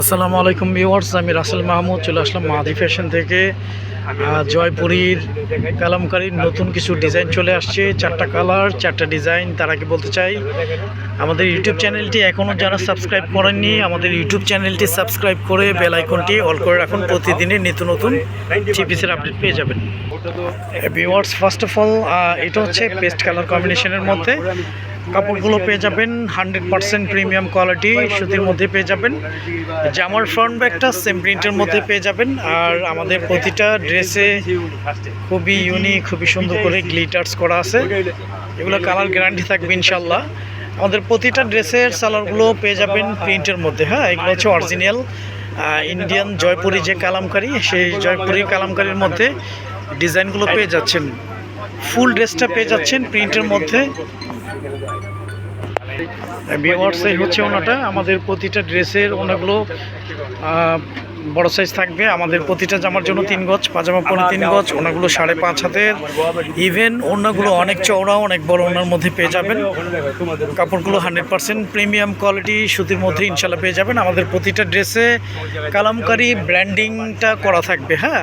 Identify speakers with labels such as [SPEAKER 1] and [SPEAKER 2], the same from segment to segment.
[SPEAKER 1] আসসালামু আলাইকুম ভিউয়ার্স, আমি রাসেল মাহমুদ, চলে আসলাম মাহাদি ফ্যাশন থেকে। জয়পুরীর কালামকারীর নতুন কিছু ডিজাইন চলে আসছে, চারটা কালার, চারটা ডিজাইন, তার আগে বলতে চাই, আমাদের ইউটিউব চ্যানেলটি এখনও যারা সাবস্ক্রাইব করেননি, আমাদের ইউটিউব চ্যানেলটি সাবস্ক্রাইব করে বেল আইকনটি অল করে রাখুন, প্রতিদিনের নিত্য নতুন থ্রি পিসের আপডেট পেয়ে যাবেন। ভিউয়ার্স ফার্স্ট অফ অল এটা হচ্ছে পেস্ট কালার কম্বিনেশনের মধ্যে। কাপড়গুলো পেয়ে যাবেন হান্ড্রেড পার্সেন্ট প্রিমিয়াম কোয়ালিটি সুতির মধ্যে পেয়ে যাবেন। জামার ফ্রন্ট ব্যাগটা সেম প্রিন্টের মধ্যে পেয়ে যাবেন, আর আমাদের প্রতিটা ড্রেসে খুবই ইউনিক খুবই সুন্দর করে গ্লিটার্স করা আছে। এগুলো কালার গ্যারান্টি থাকবে ইনশাল্লাহ আমাদের প্রতিটা ড্রেসের সালারগুলো পেয়ে যাবেন প্রিন্টের মধ্যে হ্যাঁ? এগুলো হচ্ছে অরিজিনাল ইন্ডিয়ান জয়পুরি যে কালামকারি, সেই জয়পুরি কালামকারির মধ্যে ডিজাইনগুলো পেয়ে যাচ্ছেন। ফুল ড্রেসটা পেয়ে যাচ্ছেন প্রিন্টের মধ্যে। ভিওয়ার্স হচ্ছে ওনাটা। আমাদের প্রতিটা ড্রেসের আহ, বড় সাইজ থাকবে। আমাদের প্রতিটা জামার জন্য তিন গজ, পাজামা পরে তিন গজ, ওনাগুলো সাড়ে পাঁচ হাতের। ইভেন ওনাগুলো অনেক চওড়া, অনেক বড় ওনার মধ্যে পেয়ে যাবেন। কাপড়গুলো হান্ড্রেড পার্সেন্ট প্রিমিয়াম কোয়ালিটি সুতির মধ্যে ইনশাল্লাহ পেয়ে যাবেন। আমাদের প্রতিটা ড্রেসে কালামকারি ব্র্যান্ডিংটা করা থাকবে হ্যাঁ?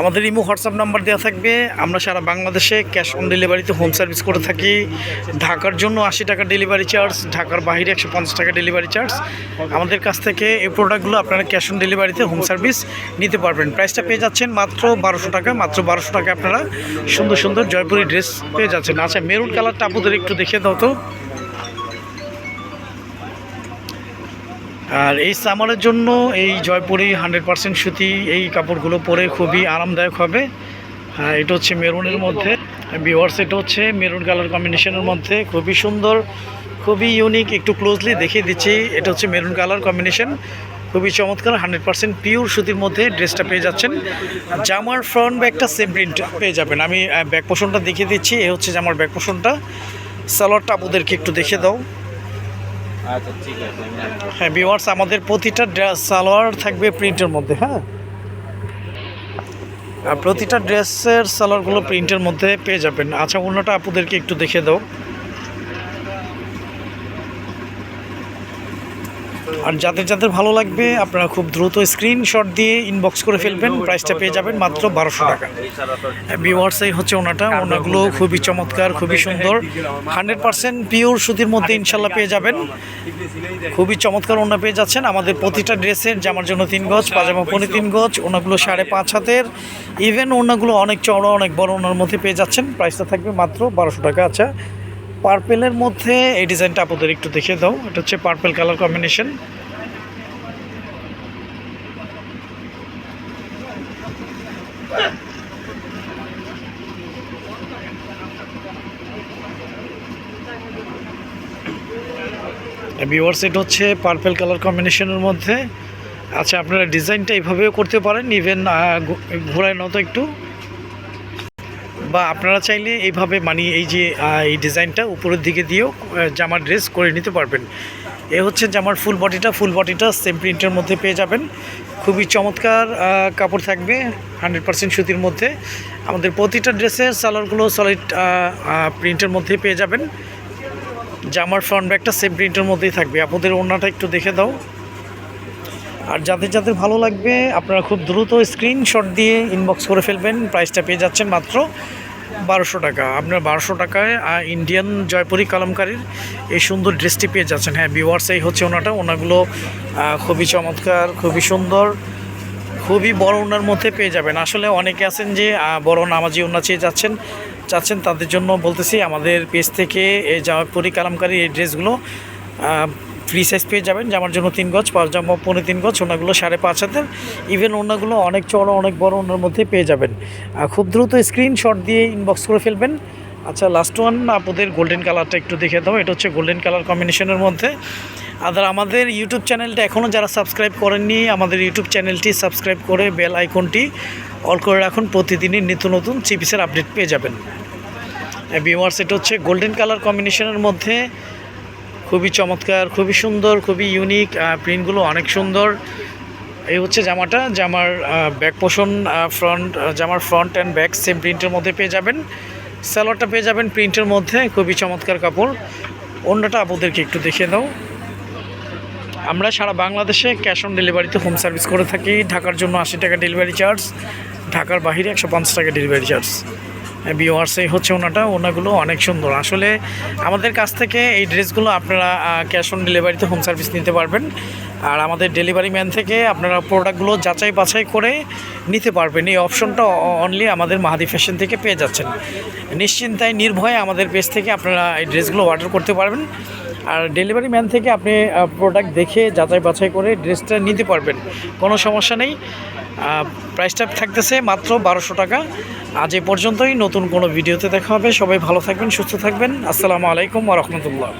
[SPEAKER 1] আমাদের ইমো হোয়াটসঅ্যাপ নাম্বার দেওয়া থাকবে। আমরা সারা বাংলাদেশে ক্যাশ অন ডেলিভারিতে হোম সার্ভিস করে থাকি। ঢাকার জন্য আশি টাকা ডেলিভারি চার্জ ঢাকার বাইরে একশো পঞ্চাশ টাকা ডেলিভারি চার্জ আমাদের কাছ থেকে এই প্রোডাক্টগুলো আপনারা ক্যাশ অন ডেলিভারিতে হোম সার্ভিস নিতে পারবেন। প্রাইসটা পেয়ে যাচ্ছেন মাত্র বারোশো টাকা, মাত্র বারোশো টাকা আপনারা সুন্দর সুন্দর জয়পুরি ড্রেস পেয়ে যাচ্ছেন। আচ্ছা মেরুন কালারটা আপনাদের একটু দেখে দাও তো। আর এই সামারের জন্য এই জয়পুরি হান্ড্রেড পারসেন্ট সুতি এই কাপড়গুলো পরে খুবই আরামদায়ক হবে। হ্যাঁ এটা হচ্ছে মেরুনের মধ্যে। বিওয়ার্স এটা হচ্ছে মেরুন কালার কম্বিনেশনের মধ্যে। খুবই সুন্দর, খুবই ইউনিক একটু ক্লোজলি দেখিয়ে দিচ্ছি। এটা হচ্ছে মেরুন কালার কম্বিনেশন। খুবই চমৎকার হান্ড্রেড পার্সেন্ট পিওর সুতির মধ্যে ড্রেসটা পেয়ে যাচ্ছেন। জামার ফ্রন্ট ব্যাগটা সেম প্রিন্ট পেয়ে যাবেন। আমি ব্যাক পোষণটা দেখিয়ে দিচ্ছি এ হচ্ছে জামার ব্যাক পোষণটা সালোয়ারটা আপনাদেরকে একটু দেখে দাও।
[SPEAKER 2] আচ্ছা ঠিক আছে
[SPEAKER 1] হ্যাঁ ভিওয়ার্স আমাদের প্রতিটা ড্রেস সালোয়ার থাকবে প্রিন্টের মধ্যে হ্যাঁ? আর প্রতিটা ড্রেসের সালোয়ারগুলো প্রিন্টের মধ্যে পেয়ে যাবেন। আচ্ছা অন্যটা আপুদেরকে একটু দেখে দাও। আর যাদের যাদের ভালো লাগবে, আপনারা খুব দ্রুত স্ক্রিনশট দিয়ে ইনবক্স করে ফেলবেন প্রাইসটা পেয়ে যাবেন মাত্র বারোশো টাকা। ভিওয়ার্স এই হচ্ছে ওনাটা, ওনাগুলো খুবই চমৎকার, খুবই সুন্দর। হান্ড্রেড পার্সেন্ট পিওর সুতির মধ্যে ইনশাল্লাহ পেয়ে যাবেন। খুবই চমৎকার ওনা পেয়ে যাচ্ছেন। আমাদের প্রতিটা ড্রেসের জামার জন্য তিন গজ, পাজামা পনে তিন গজ, ওনাগুলো সাড়ে পাঁচ হাতের। ইভেন ওনাগুলো অনেক চওড়া, অনেক বড় ওনার মধ্যে পেয়ে যাচ্ছেন। প্রাইসটা থাকবে মাত্র বারোশো টাকা। আচ্ছা পার্পেলের মধ্যে এই ডিজাইনটা আপনাদের একটু দেখে দাও। এটা হচ্ছে পার্পেল কালার কম্বিনেশন। ভিওয়ার্স সেট হচ্ছে পার্পেল কালার কম্বিনেশনের মধ্যে। আচ্ছা আপনারা ডিজাইনটা এইভাবেও করতে পারেন ইভেন ঘোরায় নত একটু। বা আপনারা চাইলে এইভাবে মানে এই যে এই ডিজাইনটা উপরের দিকে দিয়েও জামার ড্রেস করে নিতে পারবেন। এ হচ্ছে জামার ফুল বডিটা ফুল বডিটা সেম প্রিন্টের মধ্যে পেয়ে যাবেন। খুবই চমৎকার কাপড় থাকবে হান্ড্রেড পার্সেন্ট সুতির মধ্যে। আমাদের প্রতিটা ড্রেসের সালোয়ারগুলো সলিড প্রিন্টের মধ্যে পেয়ে যাবেন। জামার ফ্রন্ট ব্যাগটা সেম প্রিন্টের মধ্যেই থাকবে। আপনাদের ওড়নাটা একটু দেখে দাও। আর যাদের যাদের ভালো লাগবে, আপনারা খুব দ্রুত স্ক্রিনশট দিয়ে ইনবক্স করে ফেলবেন। প্রাইসটা পেয়ে যাচ্ছেন মাত্র বারোশো টাকা। আপনার বারোশো টাকায় ইন্ডিয়ান জয়পুরি কালামকারীর এই সুন্দর ড্রেসটি পেয়ে যাচ্ছেন। হ্যাঁ ভিওয়ার্স এই হচ্ছে ওনাটা। ওনাগুলো খুবই চমৎকার, খুবই সুন্দর, খুবই বড় ওনার মধ্যে পেয়ে যাবেন। আসলে অনেকে আছেন যে বড় নামাজি ওনা চেয়ে যাচ্ছেন চাচ্ছেন তাদের জন্য বলতেছি, আমাদের পেজ থেকে এই জামাপুরি কালামকারী এই ড্রেসগুলো ফ্রি সাইজ পেয়ে যাবেন জামার জন্য তিন গজ, পাঁচ জামা পনেরো তিন গজ, ওনাগুলো সাড়ে পাঁচ হাতের। ইভেন ওনাগুলো অনেক চড়া অনেক বড় ওনার মধ্যে পেয়ে যাবেন। খুব দ্রুত স্ক্রিনশট দিয়ে ইনবক্স করে ফেলবেন। আচ্ছা লাস্ট ওয়ান আপনাদের গোল্ডেন কালারটা একটু দেখে দাও। এটা হচ্ছে গোল্ডেন কালার কম্বিনেশনের মধ্যে। আর আমাদের ইউটিউব চ্যানেলটা এখনও যারা সাবস্ক্রাইব করেননি, আমাদের ইউটিউব চ্যানেলটি সাবস্ক্রাইব করে বেল আইকনটি অল করে রাখুন। প্রতিদিনই নিত্য নতুন চিপিসের আপডেট পেয়ে যাবেন। ভিওয়ার্স এটা হচ্ছে গোল্ডেন কালার কম্বিনেশনের মধ্যে। খুবই চমৎকার, খুবই সুন্দর, খুবই ইউনিক প্রিন্টগুলো অনেক সুন্দর। এই হচ্ছে জামাটা, জামার ব্যাক পোষণ ফ্রন্ট জামার ফ্রন্ট অ্যান্ড ব্যাক সেম প্রিন্টের মধ্যে পেয়ে যাবেন। স্যালোয়ারটা পেয়ে যাবেন প্রিন্টের মধ্যে, খুবই চমৎকার কাপড়। অন্যটা আপনাদেরকে একটু দেখিয়ে দাও। আমরা সারা বাংলাদেশে ক্যাশ অন ডেলিভারিতে হোম সার্ভিস করে থাকি। ঢাকার জন্য আশি টাকা ডেলিভারি চার্জ ঢাকার বাহিরে একশো পঞ্চাশ টাকা ডেলিভারি চার্জ বিওয়ার্স এই হচ্ছে ওনাটা। ওনাগুলো অনেক সুন্দর। আসলে আমাদের কাছ থেকে এই ড্রেসগুলো আপনারা ক্যাশ অন ডেলিভারিতে হোম সার্ভিস নিতে পারবেন। আর আমাদের ডেলিভারি ম্যান থেকে আপনারা প্রোডাক্টগুলো যাচাই বাছাই করে নিতে পারবেন। এই অপশনটা অনলি আমাদের মাহাদি ফ্যাশন থেকে পেয়ে যাচ্ছেন। নিশ্চিন্তায়, নির্ভয়ে আমাদের পেজ থেকে আপনারা এই ড্রেসগুলো অর্ডার করতে পারবেন। আর ডেলিভারি ম্যান থেকে আপনি প্রোডাক্ট দেখে যাচাই বাছাই করে ড্রেসটা নিতে পারবেন। কোনো সমস্যা নেই। প্রাইসটা থাকতেছে মাত্র বারোশো টাকা। আজ এ পর্যন্তই। নতুন কোনো ভিডিওতে দেখা হবে। সবাই ভালো থাকবেন, সুস্থ থাকবেন। আসসালামু আলাইকুম রহমতুল্লাহ।